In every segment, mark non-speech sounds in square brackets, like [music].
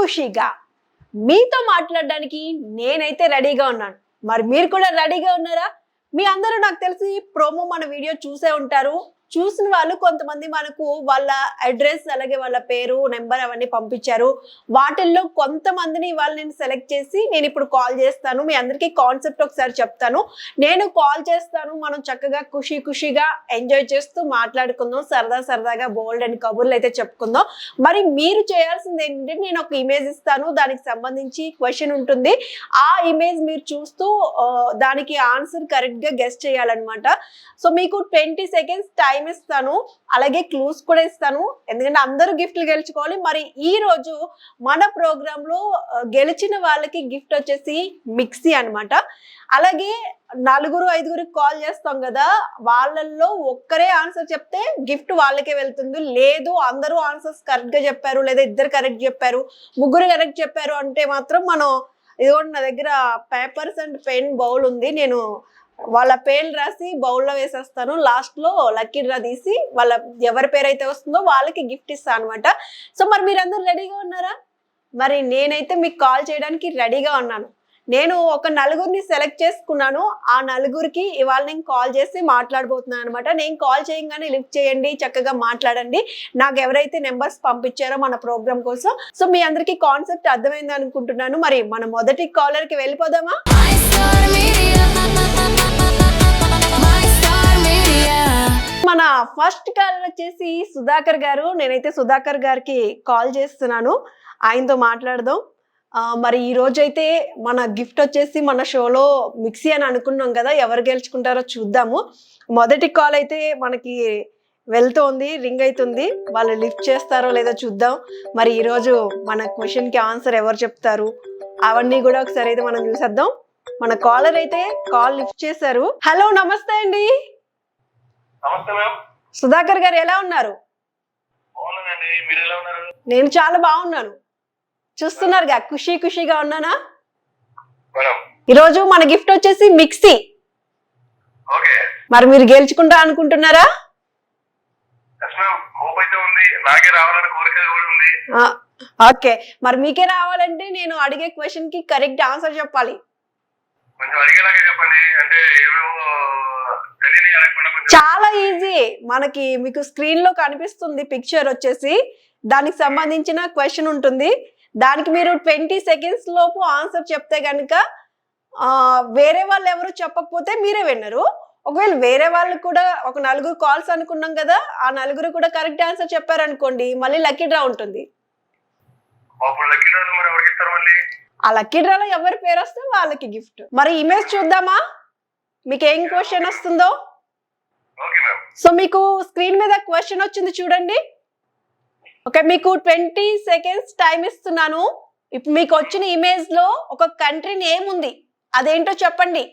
ఖుషీగా మీతో మాట్లాడడానికి నేనైతే రెడీగా ఉన్నాను. మరి మీరు కూడా రెడీగా ఉన్నారా? మీ అందరూ నాకు తెలిసి ప్రోమో మన వీడియో చూసే ఉంటారు. చూసిన వాళ్ళు కొంతమంది మనకు వాళ్ళ అడ్రస్ అలాగే వాళ్ళ పేరు నెంబర్ అవన్నీ పంపించారు. వాటిల్లో కొంతమందిని ఇవాళ నేను సెలెక్ట్ చేసి నేను ఇప్పుడు కాల్ చేస్తాను. మీ అందరికీ కాన్సెప్ట్ ఒకసారి చెప్తాను. నేను కాల్ చేస్తాను. మనం చక్కగా ఖుషి ఖుషిగా ఎంజాయ్ చేస్తూ మాట్లాడుకుందాం. సరదా సరదాగా బోల్డ్ అండ్ కబుర్లు అయితే చెప్పుకుందాం. మరి మీరు చేయాల్సింది ఏంటంటే నేను ఒక ఇమేజ్ ఇస్తాను. దానికి సంబంధించి క్వశ్చన్ ఉంటుంది. ఆ ఇమేజ్ మీరు చూస్తూ దానికి ఆన్సర్ కరెక్ట్గా గెస్ట్ చేయాలన్నమాట. సో మీకు ట్వంటీ సెకండ్స్ టైం ఇస్తాను. అలాగే క్లూస్ కూడా ఇస్తాను. ఎందుకంటే అందరూ గిఫ్ట్లు గెలుచుకోవాలి. మరి ఈ రోజు మన ప్రోగ్రామ్లో గెలిచిన వాళ్ళకి గిఫ్ట్ వచ్చేసి మిక్సీ అనమాట అలాగే నలుగురు ఐదుగురికి కాల్ చేస్తాం కదా. వాళ్ళల్లో ఒక్కరే ఆన్సర్ చెప్తే గిఫ్ట్ వాళ్ళకే వెళ్తుంది. లేదు అందరూ ఆన్సర్స్ కరెక్ట్గా చెప్పారు. లేదా ఇద్దరు కరెక్ట్ చెప్పారు. ముగ్గురు కరెక్ట్ చెప్పారు అంటే మాత్రం మనం ఇదిగోండి నా దగ్గర పేపర్స్ అండ్ పెన్ బౌల్ ఉంది. నేను వాళ్ళ పేర్లు రాసి బౌల్లో వేసేస్తాను. లాస్ట్లో లక్కీ డ్రా తీసి వాళ్ళ ఎవరి పేరు అయితే వస్తుందో వాళ్ళకి గిఫ్ట్ ఇస్తాను అనమాట సో మరి మీరందరూ రెడీగా ఉన్నారా? మరి నేనైతే మీకు కాల్ చేయడానికి రెడీగా ఉన్నాను. నేను ఒక నలుగురిని సెలెక్ట్ చేసుకున్నాను. ఆ నలుగురికి ఇవాళ నేను కాల్ చేసి మాట్లాడబోతున్నాను అనమాట నేను కాల్ చేయగానే లిఫ్ట్ చేయండి చక్కగా మాట్లాడండి. నాకు ఎవరైతే నెంబర్స్ పంపించారో మన ప్రోగ్రామ్ కోసం. సో మీ అందరికీ కాన్సెప్ట్ అర్థమైంది అనుకుంటున్నాను. మరి మన మొదటి కాలర్కి వెళ్ళిపోదామా? మన ఫస్ట్ కాలర్ వచ్చేసి సుధాకర్ గారు. నేనైతే సుధాకర్ గారికి కాల్ చేస్తున్నాను. ఆయనతో మాట్లాడదాం. మరి ఈ రోజైతే మన గిఫ్ట్ వచ్చేసి మన షోలో మిక్సీ అని అనుకున్నాం కదా ఎవరు గెలుచుకుంటారో చూద్దాము. మొదటి కాల్ అయితే మనకి వెళ్తోంది రింగ్ అవుతుంది వాళ్ళు లిఫ్ట్ చేస్తారో లేదో చూద్దాం. మరి ఈరోజు మన క్వశ్చన్కి ఆన్సర్ ఎవరు చెప్తారు? అవన్నీ కూడా ఒకసారి అయితే మనం చూసేద్దాం. మన కాలర్ అయితే కాల్ లిఫ్ట్ చేశారు. హలో నమస్తే అండి. సుధాకర్ గారు ఎలా ఉన్నారు? నేను చాలా బాగున్నాను. చూస్తున్నారుగా ఖుషి ఖుషిగా ఉన్నానా? ఈరోజు మన గిఫ్ట్ వచ్చేసి మిక్సీ. మరి మీరు గెలుచుకుంటా అనుకుంటున్నారా? ఓకే. మరి మీకే రావాలంటే నేను అడిగే క్వశ్చన్కి కరెక్ట్ ఆన్సర్ చెప్పాలి. కొంచెం అడిగేలాగా చెప్పండి. అంటే ఏమేమో చాలా ఈజీ. మనకి మీకు స్క్రీన్లో కనిపిస్తుంది పిక్చర్ వచ్చేసి. దానికి సంబంధించిన క్వశ్చన్ ఉంటుంది. దానికి మీరు ట్వంటీ సెకండ్స్ లోపు ఆన్సర్ చెప్తే కనుక వేరే వాళ్ళు ఎవరు చెప్పకపోతే మీరే విన్నరు. ఒకవేళ వేరే వాళ్ళు కూడా ఒక నలుగురు కాల్స్ అనుకున్నాం కదా ఆ నలుగురు కూడా కరెక్ట్ ఆన్సర్ చెప్పారనుకోండి మళ్ళీ లక్కీ డ్రా ఉంటుంది. ఆ లక్కీ డ్రాలో ఎవరి పేరు వస్తే వాళ్ళకి గిఫ్ట్. మరి ఇమేజ్ చూద్దామా? మీకు ఏం క్వశ్చన్ వస్తుందో సో మీకు స్క్రీన్ మీద క్వశ్చన్ వచ్చింది చూడండి. ఓకే మీకు ట్వంటీ సెకండ్స్ టైం ఇస్తున్నాను. ఇప్పుడు మీకు వచ్చిన ఇమేజ్లో ఒక కంట్రీ నేమ్ ఉంది. అదేంటో చెప్పండి.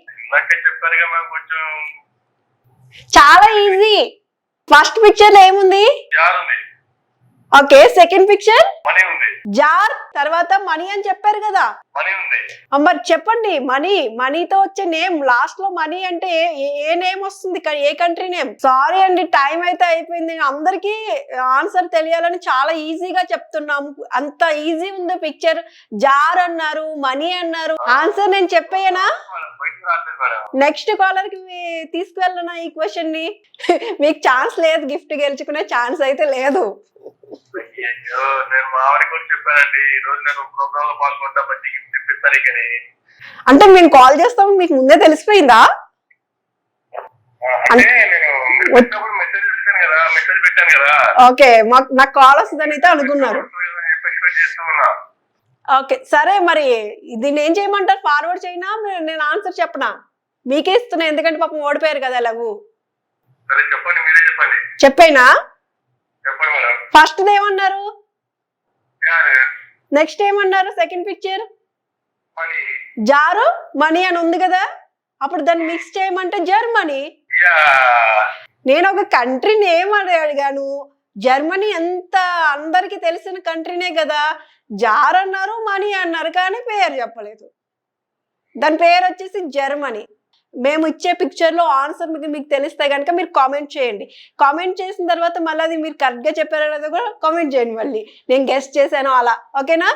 చాలా ఈజీ ఫస్ట్ పిక్చర్లో ఏముంది? ఓకే సెకండ్ పిక్చర్ జార్ తర్వాత మనీ అని చెప్పారు కదా. మనీ ఉంది. మరి చెప్పండి మనీ మనీతో వచ్చే నేమ్ లాస్ట్లో మనీ అంటే ఏ- నేమ్ వస్తుంది? ఏ కంట్రీ నేమ్? సారీ అండి టైం అయితే అయిపోయింది. అందరికి ఆన్సర్ తెలియాలని చాలా ఈజీగా చెప్తున్నాము అంత ఈజీ ఉంది పిక్చర్ జార్ అన్నారు మనీ అన్నారు. ఆన్సర్ నేను చెప్పేయనా? నెక్స్ట్ కాలర్కి తీసుకువెళ్ళనా ఈ క్వశ్చన్ని? [laughs] మీకు ఛాన్స్ లేదు గిఫ్ట్ గెలుచుకునే ఛాన్స్ అయితే లేదు. నేను మా కూడా చెప్పానండి. ఈ రోజు నేను ప్రోగ్రామ్లో పాల్గొంటా మంచి అంటే మేము కాల్ చేస్తాం మీకు ముందే తెలిసిపోయిందా? అంటే నేను మీరు పెట్టినప్పుడు మెసేజ్ చేశాను కదా మెసేజ్ పెట్టాను కదా. ఓకే మాకు నాకు కాల్ వస్తుందని అయితే అనుకున్నారు ఎక్స్పెక్ట్ చేస్తూ ఉన్నా ఓకే సరే మరి దీన్ని ఏం చేయమంటారు? ఫార్వర్డ్ చేయనా? మీరు- నేను ఆన్సర్ చెప్పనా? మీకే ఇస్తున్నా ఎందుకంటే పాపం ఓడిపోయారు కదా ఎలాగూ. సరే చెప్పండి మీరే చెప్పండి. చెప్పేనా? చెప్పండి మేడం. ఫస్ట్ ఏమన్నారు? యా, నెక్స్ట్ ఏమన్నారు? సెకండ్ పిక్చర్ జారు మనీ అని ఉంది కదా. అప్పుడు దాన్ని మిక్స్ చేయమంటే జర్మనీ నేను ఒక కంట్రీ నేమ్ అని అడిగాను. జర్మనీ ఎంత అందరికి తెలిసిన కంట్రీనే కదా. జార్ అన్నారు మనీ అన్నారు కానీ పేరు చెప్పలేదు. దాని పేరు వచ్చేసి జర్మనీ మేము ఇచ్చే పిక్చర్లో ఆన్సర్ మీకు మీకు తెలిస్తే కనుక మీరు కామెంట్ చేయండి. కామెంట్ చేసిన తర్వాత మళ్ళీ అది మీరు కరెక్ట్గా చెప్పారో కూడా కామెంట్ చేయండి మళ్ళీ. నేను గెస్ట్ చేశాను అలా. ఓకేనా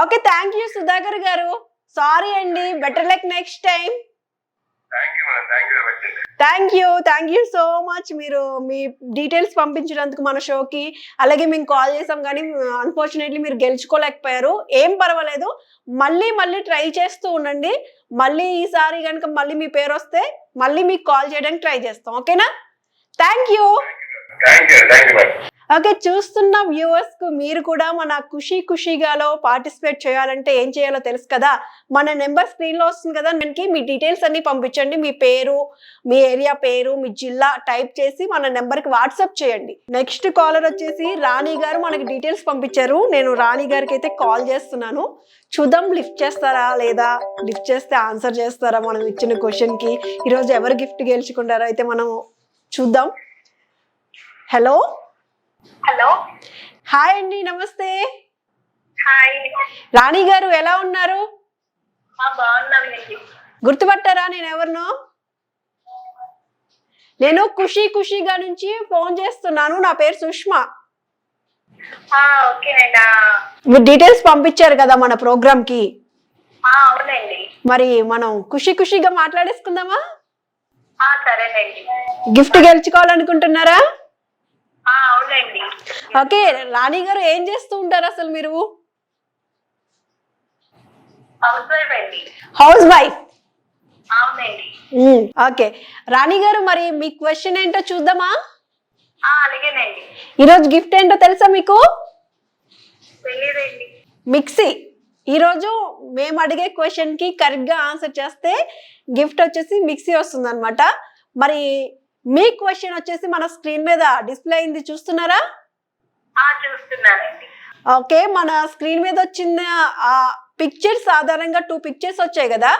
ఓకే థ్యాంక్ యూ సుధాకర్ గారు. సారీ అండి better like next time thank you thank you so much మీరు మీ డీటెయిల్స్ పంపించినందుకు మన షోకి అలాగే మేము కాల్ చేసాం కానీ అన్ఫార్చునేట్లీ మీరు గెలుచుకోలేకపోయారు. ఏం పర్వాలేదు. మళ్ళీ మళ్ళీ ట్రై చేస్తూ ఉండండి. మళ్ళీ ఈసారి కనుక మళ్ళీ మీ పేరు వస్తే మళ్ళీ మీకు కాల్ చేయడానికి ట్రై చేస్తాం. ఓకేనా? థ్యాంక్ యూ ఓకే చూస్తున్న వ్యూవర్స్కు. మీరు కూడా మన ఖుషి ఖుషిగాలో పార్టిసిపేట్ చేయాలంటే ఏం చేయాలో తెలుసు కదా? మన నెంబర్ స్క్రీన్లో వస్తుంది కదా? మనకి మీ డీటెయిల్స్ అన్ని పంపించండి. మీ పేరు మీ ఏరియా పేరు మీ జిల్లా టైప్ చేసి మన నెంబర్కి వాట్సాప్ చేయండి. నెక్స్ట్ కాలర్ వచ్చేసి రాణి గారు మనకి డీటెయిల్స్ పంపించారు. నేను రాణి గారికి అయితే కాల్ చేస్తున్నాను. చూద్దాం లిఫ్ట్ చేస్తారా లేదా? లిఫ్ట్ చేస్తే ఆన్సర్ చేస్తారా? మనం ఇచ్చిన క్వశ్చన్కి. ఈరోజు ఎవరు గిఫ్ట్ గెలుచుకుంటారో అయితే మనం చూద్దాం. హలో? హలో. హాయ్ అండి నమస్తే. హాయ్. రాణి గారు ఎలా ఉన్నారు? గుర్తుపట్టారా నేను ఎవరినో? నేను ఖుషి ఖుషిగా నుంచి ఫోన్ చేస్తున్నాను. నా పేరు సుష్మా. డీటెయిల్స్ పంపించారు కదా మన ప్రోగ్రామ్కి మరి మనం ఖుషి ఖుషిగా మాట్లాడేసుకుందామా? గిఫ్ట్ గెలుచుకోవాలనుకుంటున్నారా? ఓకే రాణి గారు ఏం చేస్తూ ఉంటారు అసలు మీరు? House wife okay. రాణి గారు మరి మీ క్వశ్చన్ ఏంటో చూద్దామా? ఈరోజు గిఫ్ట్ ఏంటో తెలుసా మీకు? మిక్సీ. ఈరోజు మేము అడిగే క్వశ్చన్కి కరెక్ట్గా ఆన్సర్ చేస్తే గిఫ్ట్ వచ్చేసి మిక్సీ వస్తుంది అనమాట మరి మీ క్వశ్చన్ వచ్చేసి మన స్క్రీన్ మీద డిస్ప్లే అయింది. చూస్తున్నారా? ఓకే మన స్క్రీన్ మీద వచ్చిన ఆ పిక్చర్స్ ఆధారంగా టూ పిక్చర్స్ వచ్చాయి కదా?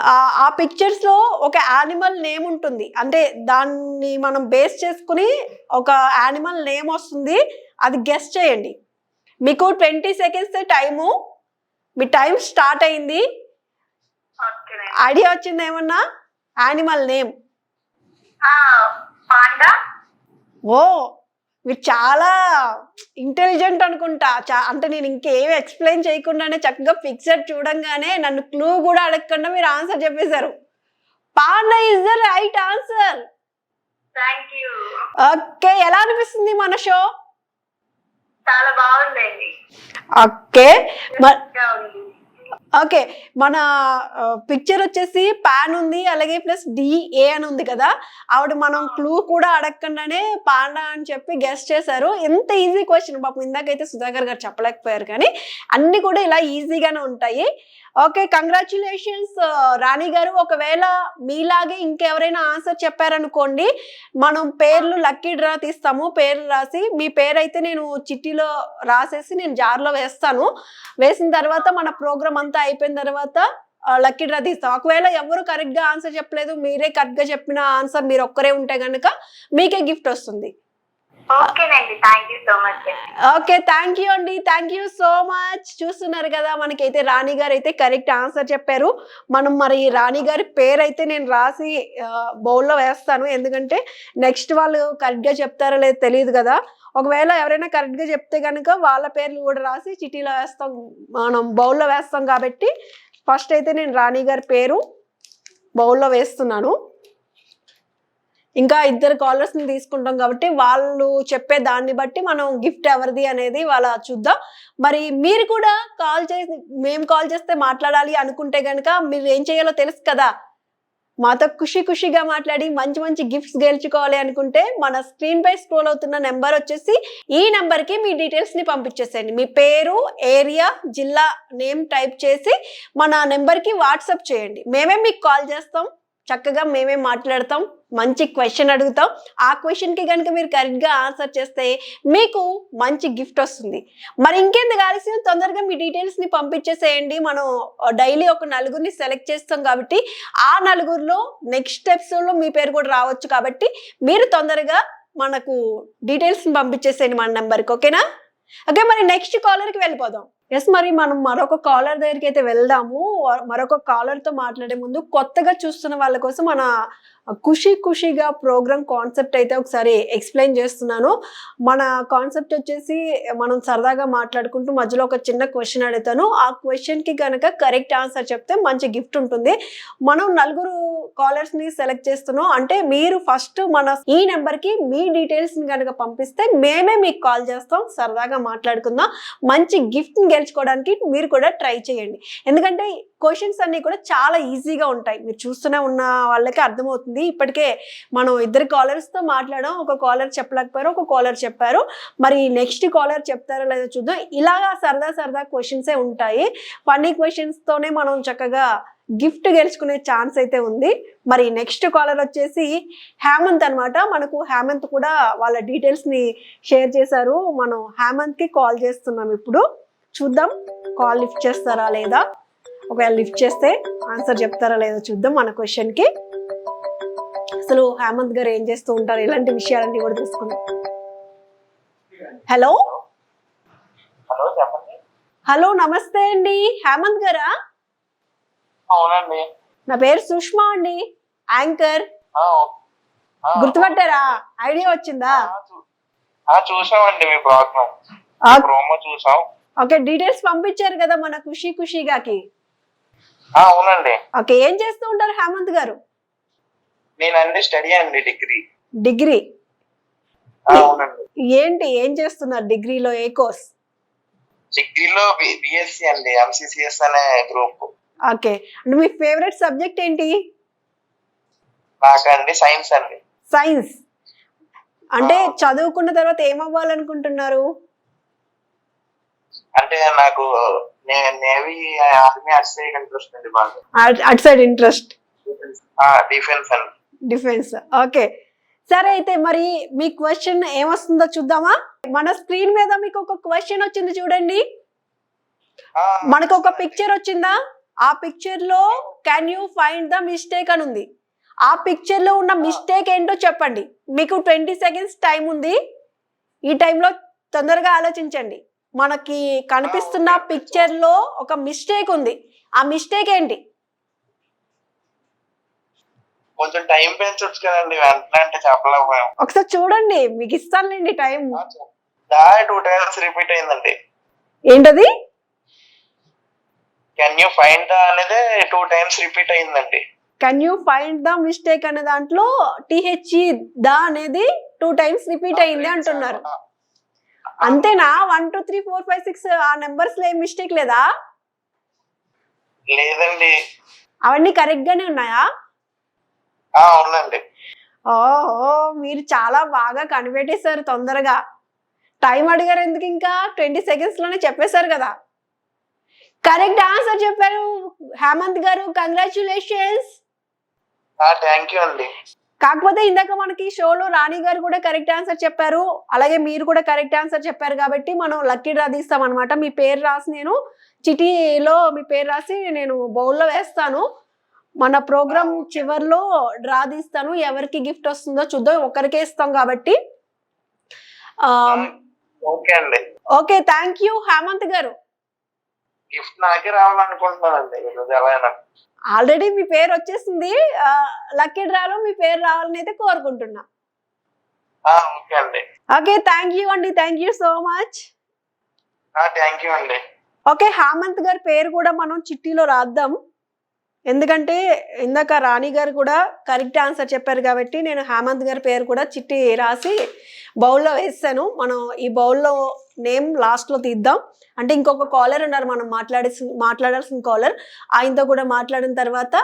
ఆ, పిక్చర్స్లో ఒక యానిమల్ నేమ్ ఉంటుంది. అంటే దాన్ని మనం బేస్ చేసుకుని ఒక యానిమల్ నేమ్ వస్తుంది. అది గెస్ట్ చేయండి. మీకు ట్వంటీ సెకండ్స్ టైము. మీ టైం స్టార్ట్ అయింది. ఐడియా వచ్చింది ఏమన్నా? యానిమల్ నేమ్ ఓ మీరు చాలా ఇంటెలిజెంట్ అనుకుంటా. చా- అంటే నేను ఇంకేం ఎక్స్ప్లెయిన్ చేయకుండానే చక్కగా పిక్చర్ చూడంగానే నన్ను క్లూ కూడా అడగకుండా మీరు ఆన్సర్ చెప్పేశారు. Panda is the right answer okay ఎలా అనిపిస్తుంది మన షో చాలా బాగుందండి. ఓకే ఓకే మన పిక్చర్ వచ్చేసి పాన్ ఉంది అలాగే ప్లస్ డిఏ అని ఉంది కదా. ఆవిడ మనం క్లూ కూడా అడగకుండానే పాండా అని చెప్పి గెస్ట్ చేశారు. ఎంత ఈజీ క్వశ్చన్ పాపం. ఇందాకైతే సుధాకర్ గారు చెప్పలేకపోయారు కానీ అన్ని కూడా ఇలా ఈజీగానే ఉంటాయి. ఓకే కంగ్రాచులేషన్స్ రాణి గారు. ఒకవేళ మీలాగే ఇంకెవరైనా ఆన్సర్ చెప్పారనుకోండి మనం పేర్లు లక్కీ డ్రా తీస్తాము. పేర్లు రాసి మీ పేరు అయితే నేను చిట్టీలో రాసేసి నేను జార్లో వేస్తాను. వేసిన తర్వాత మన ప్రోగ్రామ్ అంతా అయిపోయిన తర్వాత uh, లక్కీ డ్రా తీస్తాం. ఒకవేళ ఎవరు కరెక్ట్గా ఆన్సర్ చెప్పలేదు మీరే కరెక్ట్గా చెప్పిన ఆన్సర్ మీరు ఒక్కరే ఉంటే కనుక మీకే గిఫ్ట్ వస్తుంది. ఓకే థ్యాంక్ యూ అండి. థ్యాంక్ యూ సో మచ్ చూస్తున్నారు కదా మనకైతే రాణి గారు అయితే కరెక్ట్ ఆన్సర్ చెప్పారు. మనం మరి రాణి గారి పేరు అయితే నేను రాసి బౌల్లో వేస్తాను. ఎందుకంటే నెక్స్ట్ వాళ్ళు కరెక్ట్గా చెప్తారో లేదో తెలియదు కదా. ఒకవేళ ఎవరైనా కరెక్ట్గా చెప్తే కనుక వాళ్ళ పేర్లు కూడా రాసి చిటీలో వేస్తాం. మనం బౌల్లో వేస్తాం కాబట్టి ఫస్ట్ అయితే నేను రాణి గారి పేరు బౌల్లో వేస్తున్నాను. ఇంకా ఇద్దరు కాలర్స్ని తీసుకుంటాం కాబట్టి వాళ్ళు చెప్పే దాన్ని బట్టి మనం గిఫ్ట్ ఎవరిది అనేది వాళ్ళ చూద్దాం. మరి మీరు కూడా కాల్ చేసి మేము కాల్ చేస్తే మాట్లాడాలి అనుకుంటే కనుక మీరు ఏం చేయాలో తెలుసు కదా? మాతో ఖుషి ఖుషిగా మాట్లాడి మంచి మంచి గిఫ్ట్స్ గెలుచుకోవాలి అనుకుంటే మన స్క్రీన్ పై స్క్రోల్ అవుతున్న నెంబర్ వచ్చేసి ఈ నెంబర్కి మీ డీటెయిల్స్ని పంపించేసేయండి. మీ పేరు ఏరియా జిల్లా నేమ్ టైప్ చేసి మన నెంబర్కి వాట్సాప్ చేయండి. మేమే మీకు కాల్ చేస్తాం. చక్కగా మేమే మాట్లాడతాం మంచి క్వశ్చన్ అడుగుతాం. ఆ క్వశ్చన్కి కనుక మీరు కరెక్ట్గా ఆన్సర్ చేస్తే మీకు మంచి గిఫ్ట్ వస్తుంది. మరి ఇంకెందుకు కావాల్సిన తొందరగా మీ డీటెయిల్స్ని పంపించేసేయండి. మనం డైలీ ఒక నలుగురిని సెలెక్ట్ చేస్తాం కాబట్టి ఆ నలుగురిలో నెక్స్ట్ ఎపిసోడ్లో మీ పేరు కూడా రావచ్చు కాబట్టి మీరు తొందరగా మనకు డీటెయిల్స్ని పంపించేసేయండి మన నెంబర్కి ఓకేనా ఓకే మరి నెక్స్ట్ కాలర్కి వెళ్ళిపోదాం. ఎస్ మరి మనం మరొక కాలర్ దగ్గరికి అయితే వెళ్దాము. మరొక కాలర్తో మాట్లాడే ముందు కొత్తగా చూస్తున్న వాళ్ళ కోసం మన ఖుషి ఖుషిగా ప్రోగ్రామ్ కాన్సెప్ట్ అయితే ఒకసారి ఎక్స్ప్లెయిన్ చేస్తున్నాను. మన కాన్సెప్ట్ వచ్చేసి మనం సరదాగా మాట్లాడుకుంటూ మధ్యలో ఒక చిన్న క్వశ్చన్ అడుగుతాను. ఆ క్వశ్చన్కి కనుక కరెక్ట్ ఆన్సర్ చెప్తే మంచి గిఫ్ట్ ఉంటుంది. మనం నలుగురు కాలర్స్ని సెలెక్ట్ చేస్తున్నాం. అంటే మీరు ఫస్ట్ మన ఈ నెంబర్కి మీ డీటెయిల్స్ని కనుక పంపిస్తే మేమే మీకు కాల్ చేస్తాం. సరదాగా మాట్లాడుకుందాం. మంచి గిఫ్ట్ని గెలుచుకోవడానికి మీరు కూడా ట్రై చేయండి. ఎందుకంటే క్వశ్చన్స్ అన్ని కూడా చాలా ఈజీగా ఉంటాయి. మీరు చూస్తూనే ఉన్న వాళ్ళకి అర్థమవుతుంది. ఇప్పటికే మనం ఇద్దరు కాలర్స్తో మాట్లాడడం ఒక కాలర్ చెప్పలేకపోయారు ఒక కాలర్ చెప్పారు. మరి నెక్స్ట్ కాలర్ చెప్తారో లేదో చూద్దాం. ఇలాగా సరదా సరదా క్వశ్చన్సే ఉంటాయి. ఫన్నీ క్వశ్చన్స్ తోనే మనం చక్కగా గిఫ్ట్ గెలుచుకునే ఛాన్స్ అయితే ఉంది. మరి నెక్స్ట్ కాలర్ వచ్చేసి హేమంత్ అన్నమాట. మనకు హేమంత్ కూడా వాళ్ళ డీటెయిల్స్ని షేర్ చేశారు. మనం హేమంత్కి కాల్ చేస్తున్నాం ఇప్పుడు. చూద్దాం. కాల్ లిఫ్ట్ చేస్తారా లేదా? ఒకవేళ లిఫ్ట్ చేస్తే ఆన్సర్ చెప్తారా లేదో చూద్దాం మన క్వశ్చన్కి అసలు హేమంత్ గారు ఏం చేస్తూ ఉంటారు? ఇలాంటి విషయాలన్నీ కూడా తెలుసుకుందాం. హలో? హలో నమస్తే అండి. హేమంత్ గారా? అవునండి. నా పేరు సుష్మా అండి. యాంకర్. గుర్తుపట్టారా? ఐడియా వచ్చిందా? చూసామండి మీ ప్రోమో చూసాం. ఓకే డీటెయిల్స్ పంపించారు కదా మన ఖుషి ఖుషిగాకి. అవునండి. ఓకే ఏం చేస్తూ ఉంటారు హేమంత్ గారు? నేనండి స్టడీ అండి డిగ్రీ డిగ్రీ అవునండి. ఏంటి ఏం చేస్తున్నారు డిగ్రీలో ఏ కోర్స్ డిగ్రీలో బిఎస్సి అండి ఎంసీసీఎస్ అనే గ్రూప్ ఓకే. అంటే మీ ఫేవరెట్ సబ్జెక్ట్ ఏంటి? నాకండి సైన్స్ అండి. సైన్స్ అంటే. చదువుకున్న తర్వాత ఏమవ్వాలనుకుంటున్నారు? అంటే నాకు నేవీ ఆర్మీ అటు సైడ్ ఇంట్రెస్ట్ అండి బాగా. అట్- సైడ్ ఇంట్రెస్ట్. డిఫెన్స్ అండి. Defence okay. సరే అయితే మరి మీ క్వశ్చన్ ఏమొస్తుందో చూద్దామా? మన స్క్రీన్ మీద మీకు ఒక క్వశ్చన్ వచ్చింది చూడండి. మనకు ఒక పిక్చర్ వచ్చిందా? ఆ పిక్చర్లో can you find the mistake అని ఉంది. ఆ పిక్చర్లో ఉన్న మిస్టేక్ ఏంటో చెప్పండి. మీకు ట్వంటీ సెకండ్స్ టైం ఉంది. ఈ టైంలో తొందరగా ఆలోచించండి. మనకి కనిపిస్తున్న పిక్చర్లో ఒక మిస్టేక్ ఉంది. ఆ మిస్టేక్ ఏంటి? కొంచెం టైం పెంచొచ్చు కదండి వెంటనే అంటే చెప్పలేకపోయాం. ఒకసారి చూడండి మీకు ఇస్తానులేండి టైం టూ టైమ్స్ రిపీట్ అయిందండి. ఏంటది? కెన్ యూ ఫైండ్ ద అనేది టూ టైమ్స్ రిపీట్ అయిందండి. Can you find the mistake అనే దాంట్లో టిహెచ్ఈ ద అనేది టూ టైమ్స్ రిపీట్ అయింది అంటున్నారు. అంతేనా? One two three four five six ఆ నెంబర్స్లో ఏం మిస్టేక్ లేదా? లేదండి. అవన్నీ కరెక్ట్ గానే ఉన్నాయా? అవునండి ఓహో మీరు చాలా బాగా కనిపెట్టేశారు తొందరగా. టైం అడిగారు ఎందుకు ఇంకా? ట్వంటీ సెకండ్స్లోనే చెప్పేశారు కదా. కరెక్ట్ ఆన్సర్ చెప్పారు హేమంత్ గారు. కంగ్రాచులేషన్స్. థ్యాంక్ యూ అండి. కాకపోతే ఇందాక మనకి షోలో రాణి గారు కూడా కరెక్ట్ ఆన్సర్ చెప్పారు. అలాగే మీరు కూడా కరెక్ట్ ఆన్సర్ చెప్పారు కాబట్టి మనం లక్కీ డ్రా తీస్తాం అనమాట మీ పేరు రాసి నేను చిటీలో మీ పేరు రాసి నేను బౌల్లో వేస్తాను. మన ప్రోగ్రామ్ చివర్లో డ్రా తీస్తాను. ఎవరికి గిఫ్ట్ వస్తుందో చూద్దాం. ఒకరికే ఇస్తాం కాబట్టి. ఓకే అండి. ఓకే థ్యాంక్ యూ హేమంత్ గారు. గిఫ్ట్ నాకే రావాలనుకుంటున్నానండి. ఆల్రెడీ మీ పేరు వచ్చేసింది. లక్కీ డ్రాలో మీ పేరు రావాలని అయితే కోరుకుంటున్నా. ఓకే థ్యాంక్ యూ అండి. Thank you so much. Thank you అండి. ఓకే హేమంత్ గారి పేరు కూడా మనం చిట్టీలో రాద్దాం. ఎందుకంటే ఇందాక రాణి గారు కూడా కరెక్ట్ ఆన్సర్ చెప్పారు కాబట్టి నేను హేమంత్ గారి పేరు కూడా చిట్టి రాసి బౌల్లో వేసాను మనం ఈ బౌల్లో నేమ్ లాస్ట్లో తీద్దాం. అంటే ఇంకొక కాలర్ ఉన్నారు మనం మాట్లాడేసి మాట్లాడాల్సిన కాలర్. ఆయనతో కూడా మాట్లాడిన తర్వాత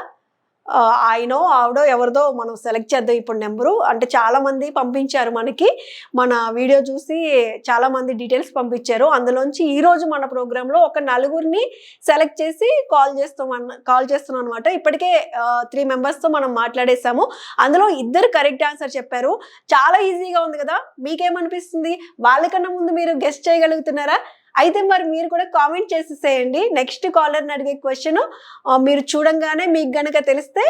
ఆయనో ఆవిడో ఎవరిదో మనం సెలెక్ట్ చేద్దాం ఇప్పుడు నెంబరు. అంటే చాలామంది పంపించారు మనకి. మన వీడియో చూసి చాలామంది డీటెయిల్స్ పంపించారు. అందులోంచి ఈరోజు మన ప్రోగ్రాంలో ఒక నలుగురిని సెలెక్ట్ చేసి కాల్ చేస్తాం కాల్ చేస్తున్నాం అనమాట ఇప్పటికే త్రీ మెంబర్స్తో మనం మాట్లాడేసాము అందులో ఇద్దరు కరెక్ట్ ఆన్సర్ చెప్పారు. చాలా ఈజీగా ఉంది కదా? మీకేమనిపిస్తుంది? వాళ్ళకన్నా ముందు మీరు గెస్ట్ చేయగలుగుతున్నారా? అయితే మరి మీరు కూడా కామెంట్ చేసేసేయండి. నెక్స్ట్ కాలర్ని అడిగే క్వశ్చన్ మీరు చూడంగానే మీకు గనక తెలిస్తే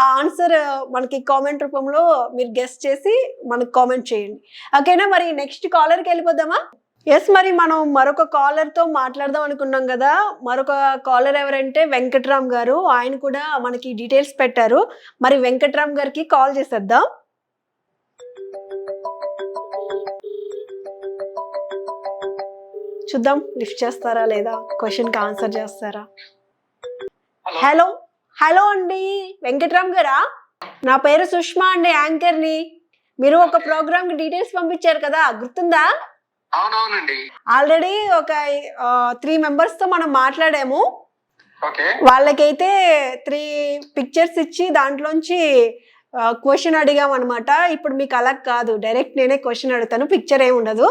ఆ ఆన్సర్ మనకి కామెంట్ రూపంలో మీరు గెస్ట్ చేసి మనకు కామెంట్ చేయండి. ఓకేనా మరి నెక్స్ట్ కాలర్కి వెళ్ళిపోదామా? ఎస్ మరి మనం మరొక కాలర్తో మాట్లాడదాం అనుకున్నాం కదా. మరొక కాలర్ ఎవరంటే వెంకట్రామ్ గారు. ఆయన కూడా మనకి డీటెయిల్స్ పెట్టారు. మరి వెంకట్రామ్ గారికి కాల్ చేసేద్దాం. చూద్దాం లిఫ్ట్ చేస్తారా లేదా? క్వశ్చన్కి ఆన్సర్ చేస్తారా? హలో హలో అండి. వెంకట్రామ్ గారా? నా పేరు సుష్మా అండి యాంకర్ని. మీరు ఒక ప్రోగ్రామ్కి డీటెయిల్స్ పంపించారు కదా గుర్తుందా? అవునవునండి. ఆల్రెడీ ఒక త్రీ మెంబర్స్తో మనం మాట్లాడాము. వాళ్ళకైతే త్రీ పిక్చర్స్ ఇచ్చి దాంట్లోంచి క్వశ్చన్ అడిగాం అనమాట ఇప్పుడు మీకు అలా కాదు. డైరెక్ట్ నేనే క్వశ్చన్ అడుగుతాను. పిక్చర్ ఏమి ఉండదు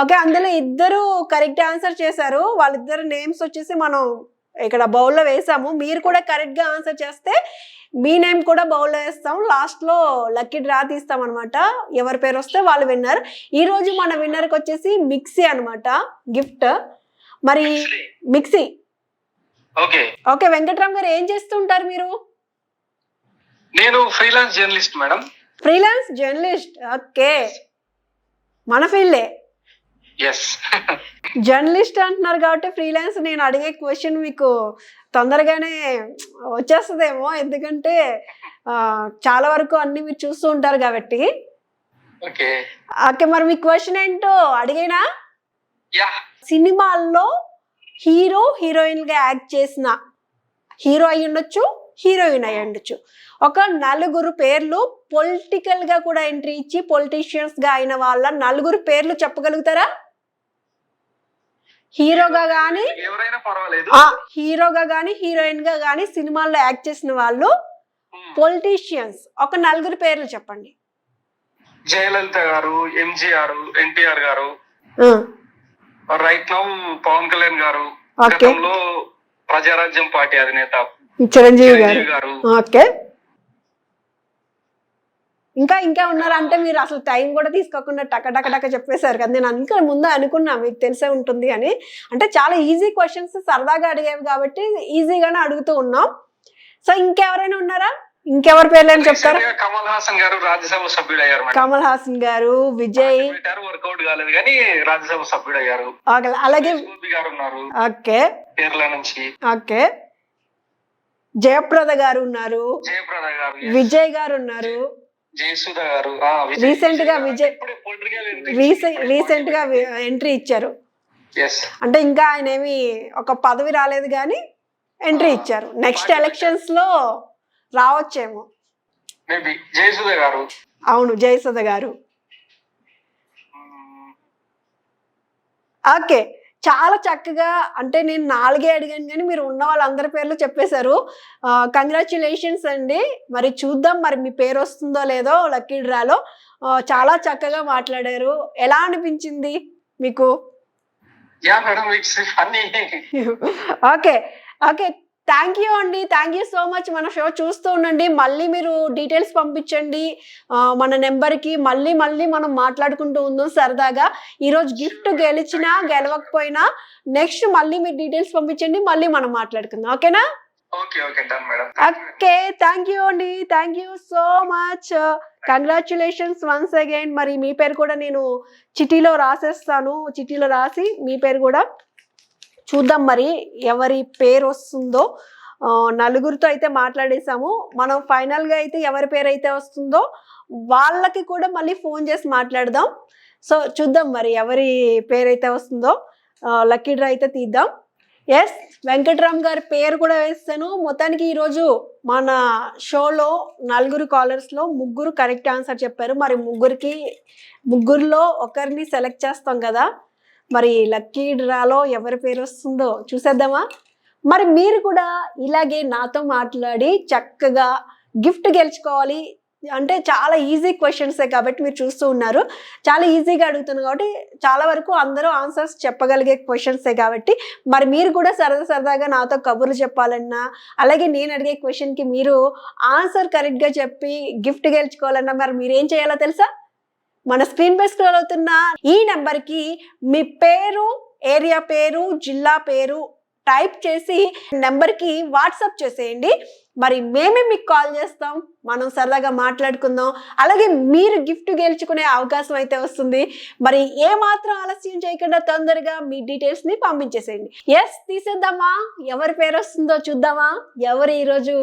ఓకే అందులో ఇద్దరు కరెక్ట్ ఆన్సర్ చేశారు. వాళ్ళిద్దరు నేమ్స్ వచ్చేసి మనం ఇక్కడ బౌల్లో వేసాము. మీరు కూడా కరెక్ట్గా ఆన్సర్ చేస్తే మీ నేమ్ కూడా బౌల్లో వేస్తాం. లాస్ట్లో లక్కీ డ్రా తీస్తాం అనమాట ఎవరి పేరు వస్తే వాళ్ళు విన్నర్. ఈ రోజు మన విన్నర్కి వచ్చేసి మిక్సీ అన్నమాట. గిఫ్ట్. మరి మిక్సీ. ఓకే. ఓకే వెంకట్రామ్ గారు ఏం చేస్తుంటారు మీరు? నేను freelance journalist madam. Freelance journalist. Okay. మన ఫీల్డే. జర్నలిస్ట్ అంటున్నారు కాబట్టి ఫ్రీలాన్స్ నేను అడిగే క్వశ్చన్ మీకు తొందరగానే వచ్చేస్తుందేమో. ఎందుకంటే చాలా వరకు అన్ని మీరు చూస్తూ ఉంటారు కాబట్టి. ఓకే మరి మీ క్వశ్చన్ ఏంటో అడిగినా? సినిమాల్లో హీరో హీరోయిన్గా యాక్ట్ చేసిన హీరో అయి ఉండొచ్చు హీరోయిన్ అయి ఉండొచ్చు. ఒక నలుగురు పేర్లు పొలిటికల్గా కూడా ఎంట్రీ ఇచ్చి పొలిటీషియన్స్గా అయిన వాళ్ళ నలుగురు పేర్లు చెప్పగలుగుతారా? హీరోగా గానీ హీరోగా గానీ హీరోయిన్గా గానీ సినిమాల్లో యాక్ట్ చేసిన వాళ్ళు. పొలిటీషియన్స్. ఒక నలుగురు పేర్లు చెప్పండి. జయలలిత గారు ఎంజిఆర్ ఎన్టీఆర్ గారు రైట్ నౌ పవన్ కళ్యాణ్ గారు. గతంలో ప్రజారాజ్యం పార్టీ అధినేత చిరంజీవి గారు. చిరంజీవి గారు. ఓకే. ఇంకా ఇంకా ఉన్నారంటే మీరు అసలు టైం కూడా తీసుకోకుండా టక టక టక చెప్పేశారు కదా. నేను ఇంకా ముందే అనుకున్నా మీకు తెలిసే ఉంటుంది అని. అంటే చాలా ఈజీ క్వశ్చన్స్ సరదాగా అడిగేవి కాబట్టి ఈజీగానే అడుగుతూ ఉన్నాం. సో ఇంకెవరైనా ఉన్నారా? ఇంకెవరి పేర్లేని చెప్తారా? Recent గా కమల్ హాసన్ గారు రాజ్యసభ సభ్యుడు అయ్యారు కమల్ హాసన్ గారు విజయ్. వర్కౌట్ కాలేదు కానీ రాజ్యసభ సభ్యుడు అయ్యారు అలాగే గారు ఉన్నారు. ఓకే. కేరళ నుంచి. ఓకే. జయప్రద గారు ఉన్నారు. జయప్రద గారు. విజయ్ గారు ఉన్నారు. జయసుధ గారు. Recent గా విజయ్-. రీసెంట్ రీసెంట్గా ఎంట్రీ ఇచ్చారు. అంటే ఇంకా ఆయన ఏమి ఒక పదవి రాలేదు కానీ ఎంట్రీ ఇచ్చారు. నెక్స్ట్ ఎలక్షన్స్లో రావచ్చేమో. జయసుధ గారు. అవును జయసుధ గారు. ఓకే చాలా చక్కగా అంటే నేను నాలుగే అడిగాను కానీ మీరు ఉన్న వాళ్ళందరి పేర్లు చెప్పేశారు. కంగ్రాచులేషన్స్ అండి. మరి చూద్దాం మరి మీ పేరు వస్తుందో లేదో లక్కీ డ్రాలో. చాలా చక్కగా మాట్లాడారు. ఎలా అనిపించింది మీకు? [laughs] ఓకే. ఓకే. థ్యాంక్ యూ అండి. థ్యాంక్ యూ సో మచ్ మన షో చూస్తూ ఉండండి. మళ్ళీ మీరు డీటెయిల్స్ పంపించండి. మన నెంబర్కి మళ్ళీ మళ్ళీ మనం మాట్లాడుకుంటూ ఉందాం సరదాగా. ఈరోజు గిఫ్ట్ గెలిచినా గెలవకపోయినా నెక్స్ట్ మళ్ళీ మీరు డీటెయిల్స్ పంపించండి. మళ్ళీ మనం మాట్లాడుకుందాం. ఓకేనా ఓకే థ్యాంక్ యూ అండి. Thank you so much congratulations once again మరి మీ పేరు కూడా నేను చిటీలో రాసేస్తాను. చిటీలో రాసి మీ పేరు కూడా చూద్దాం మరి ఎవరి పేరు వస్తుందో. నలుగురితో అయితే మాట్లాడేసాము మనం ఫైనల్గా అయితే ఎవరి పేరు అయితే వస్తుందో వాళ్ళకి కూడా మళ్ళీ ఫోన్ చేసి మాట్లాడదాం. సో చూద్దాం మరి ఎవరి పేరు అయితే వస్తుందో. లక్కీ డ్రా అయితే తీద్దాం. ఎస్ వెంకట్రామ్ గారి పేరు కూడా వేస్తాను. మొత్తానికి ఈరోజు మన షోలో నలుగురు కాలర్స్లో ముగ్గురు కరెక్ట్ ఆన్సర్ చెప్పారు. మరి ముగ్గురికి ముగ్గురులో ఒకరిని సెలెక్ట్ చేస్తాం కదా. మరి లక్కీ డ్రాలో ఎవరి పేరు వస్తుందో చూసేద్దామా? మరి మీరు కూడా ఇలాగే నాతో మాట్లాడి చక్కగా గిఫ్ట్ గెలుచుకోవాలి. అంటే చాలా ఈజీ క్వశ్చన్సే కాబట్టి మీరు చూస్తూ ఉన్నారు. చాలా ఈజీగా అడుగుతున్నారు కాబట్టి చాలా వరకు అందరూ ఆన్సర్స్ చెప్పగలిగే క్వశ్చన్సే కాబట్టి మరి మీరు కూడా సరదా సరదాగా నాతో కబుర్లు చెప్పాలన్నా అలాగే నేను అడిగే క్వశ్చన్కి మీరు ఆన్సర్ కరెక్ట్గా చెప్పి గిఫ్ట్ గెలుచుకోవాలన్నా మరి మీరు ఏం చేయాలో తెలుసా? మన స్క్రీన్ పై స్క్రోల్ అవుతున్న ఈ నెంబర్కి మీ పేరు ఏరియా పేరు జిల్లా పేరు టైప్ చేసి నెంబర్కి వాట్సాప్ చేసేయండి. మరి మేమే మీకు కాల్ చేస్తాం. మనం సరదాగా మాట్లాడుకుందాం. అలాగే మీరు గిఫ్ట్ గెలుచుకునే అవకాశం అయితే వస్తుంది. మరి ఏ మాత్రం ఆలస్యం చేయకుండా తొందరగా మీ డీటెయిల్స్ని పంపించేసేయండి. ఎస్ తీసేద్దామా? ఎవరి పేరు వస్తుందో చూద్దామా? ఎవరు ఈరోజు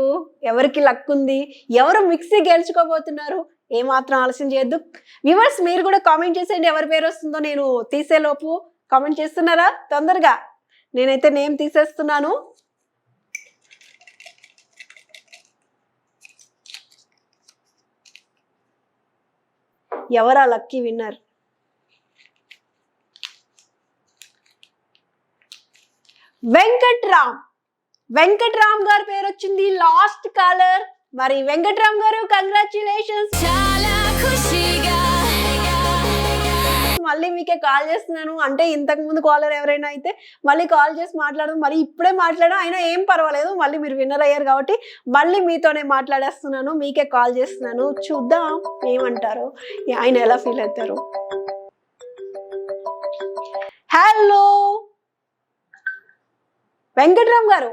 ఎవరికి లక్ ఉంది? ఎవరు మిక్సీ గెలుచుకోబోతున్నారు? ఏ మాత్రం ఆలస్యం చేయొద్దు. వ్యూవర్స్ మీరు కూడా కామెంట్ చేసేయండి ఎవరి పేరు వస్తుందో నేను తీసేలోపు కామెంట్ చేస్తున్నారా? తొందరగా. నేనైతే నేమ్ తీసేస్తున్నాను. ఎవరా లక్కీ విన్నర్? వెంకట్రామ్. వెంకట్రామ్ గారి పేరు వచ్చింది లాస్ట్ కాలర్. మరి వెంకట్రామ్ గారు కంగ్రాచులేషన్స్ చాలా ఖుషిగా. మళ్ళీ మీకే కాల్ చేస్తున్నాను. అంటే ఇంతకు ముందు కాలర్ ఎవరైనా అయితే మళ్ళీ కాల్ చేసి మాట్లాడడం మరి ఇప్పుడే మాట్లాడడం అయినా ఏం పర్వాలేదు. మళ్ళీ మీరు విన్నర్ అయ్యారు కాబట్టి మళ్ళీ మీతోనే మాట్లాడేస్తున్నాను. మీకే కాల్ చేస్తున్నాను. చూద్దాం ఏమంటారు. ఆయన ఎలా ఫీల్ అవుతారు? హలో వెంకట్రామ్ గారు.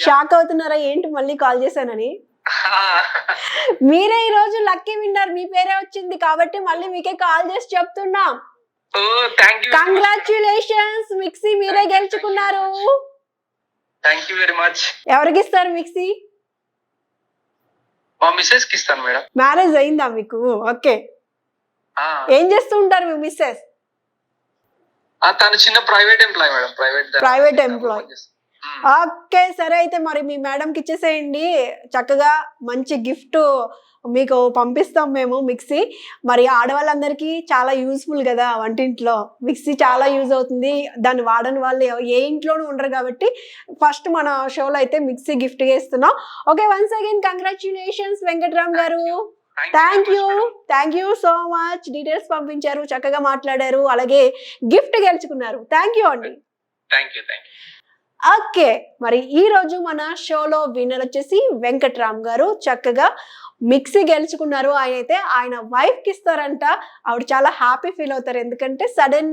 షాక్ అవుతున్నారా? ఏంటి మళ్ళీ కాల్ చేశానని? [laughs] మీరే ఈ రోజు లక్కీ విన్నర్ మీ పేరే వచ్చింది కాబట్టి మళ్ళీ మీకే కాల్ చేసి చెప్తున్నాం. కంగ్రాచులేషన్స్ మిక్సీ మీరే గెలుచుకున్నారు. వెరీ మచ్ ఎవరికి ఇస్తారు మిక్సీ మా మిస్సెస్కి ఇస్తాను మేడం మ్యారేజ్ అయిందా మీకు? ఓకే. ఏం చేస్తూ ఉంటారు మీ మిస్సెస్ తను చిన్న private employee madam private Private employee. Okay సరే అయితే మరి మీ మేడంకి ఇచ్చేసేయండి. చక్కగా మంచి గిఫ్ట్ మీకు పంపిస్తాం మేము మిక్సీ. మరి ఆడవాళ్ళందరికీ చాలా యూస్ఫుల్ కదా వంటింట్లో. మిక్సీ చాలా యూజ్ అవుతుంది. దాన్ని వాడని వాళ్ళు ఏ ఇంట్లోనూ ఉండరు కాబట్టి ఫస్ట్ మన షోలో అయితే మిక్సీ గిఫ్ట్గా ఇస్తున్నాం okay once again congratulations Venkatram గారు. Thank you thank you so much details పంపించారు చక్కగా మాట్లాడారు. అలాగే గిఫ్ట్ గెలుచుకున్నారు. థ్యాంక్ యూ అండి thank you thank you okay మరి ఈ రోజు మన షోలో విన్నర్ వచ్చేసి వెంకట్రామ్ గారు. చక్కగా మిక్సీ గెలుచుకున్నారు. ఆయన అయితే ఆయన వైఫ్కి ఇస్తారంట. ఆవిడ చాలా హ్యాపీ ఫీల్ అవుతారు. ఎందుకంటే సడన్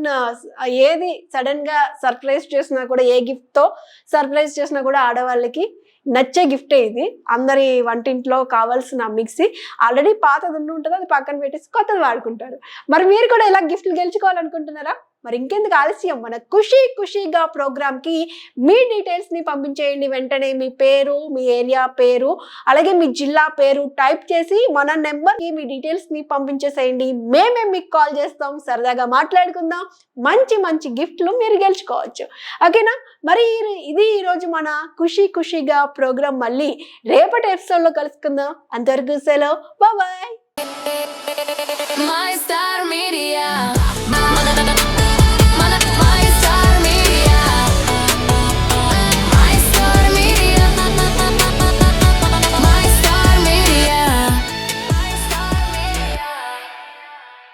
ఏది సడన్గా సర్ప్రైజ్ చేసినా కూడా ఏ గిఫ్ట్తో సర్ప్రైజ్ చేసినా కూడా ఆడవాళ్ళకి నచ్చే గిఫ్టే ఇది. అందరి వంటింట్లో కావాల్సిన మిక్సీ ఆల్రెడీ పాతది ఉండి ఉంటుంది. అది పక్కన పెట్టేసి కొత్తది వాడుకుంటారు. మరి మీరు కూడా ఇలా గిఫ్ట్లు గెలుచుకోవాలనుకుంటున్నారా? మరి ఇంకెందుకు ఆలస్యం? మన ఖుషీ ఖుషీగా ప్రోగ్రామ్కి మీ డీటెయిల్స్ని పంపించేయండి వెంటనే. మీ పేరు మీ ఏరియా పేరు అలాగే మీ జిల్లా పేరు టైప్ చేసి మన నెంబర్కి మీ డీటెయిల్స్ని పంపించేసేయండి. మేమే మీకు కాల్ చేస్తాం సరదాగా మాట్లాడుకుందాం. మంచి మంచి గిఫ్ట్లు మీరు గెలుచుకోవచ్చు. ఓకేనా? మరి ఈ- ఇది ఈరోజు మన ఖుషీ ఖుషీగా ప్రోగ్రామ్ మళ్ళీ రేపటి ఎపిసోడ్లో కలుసుకుందాం. అంతవరకు సెలవు. బాయ్. My Star Media.